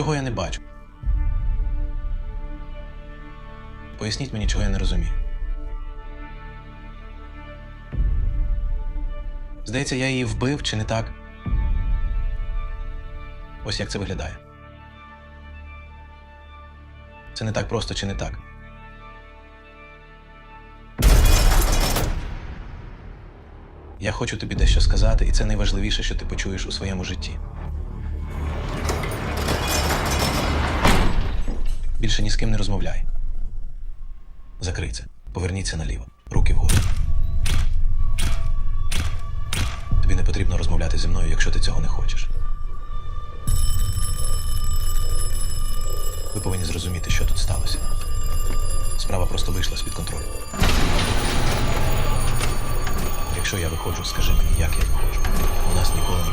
чого я не бачу. Поясніть мені, чого я не розумію. Здається, я її вбив чи не так? Ось як це виглядає. Це не так просто чи не так. Я хочу тобі дещо сказати, і це найважливіше, що ти почуєш у своєму житті. Більше ні з ким не розмовляй. Закрий. Поверніться наліво. Руки вгору. Тобі не потрібно розмовляти зі мною, якщо ти цього не хочеш. Ви повинні зрозуміти, що тут сталося. Справа просто вийшла з-під контролю. Якщо я виходжу, скажи мені, як я виходжу. У нас ніколи не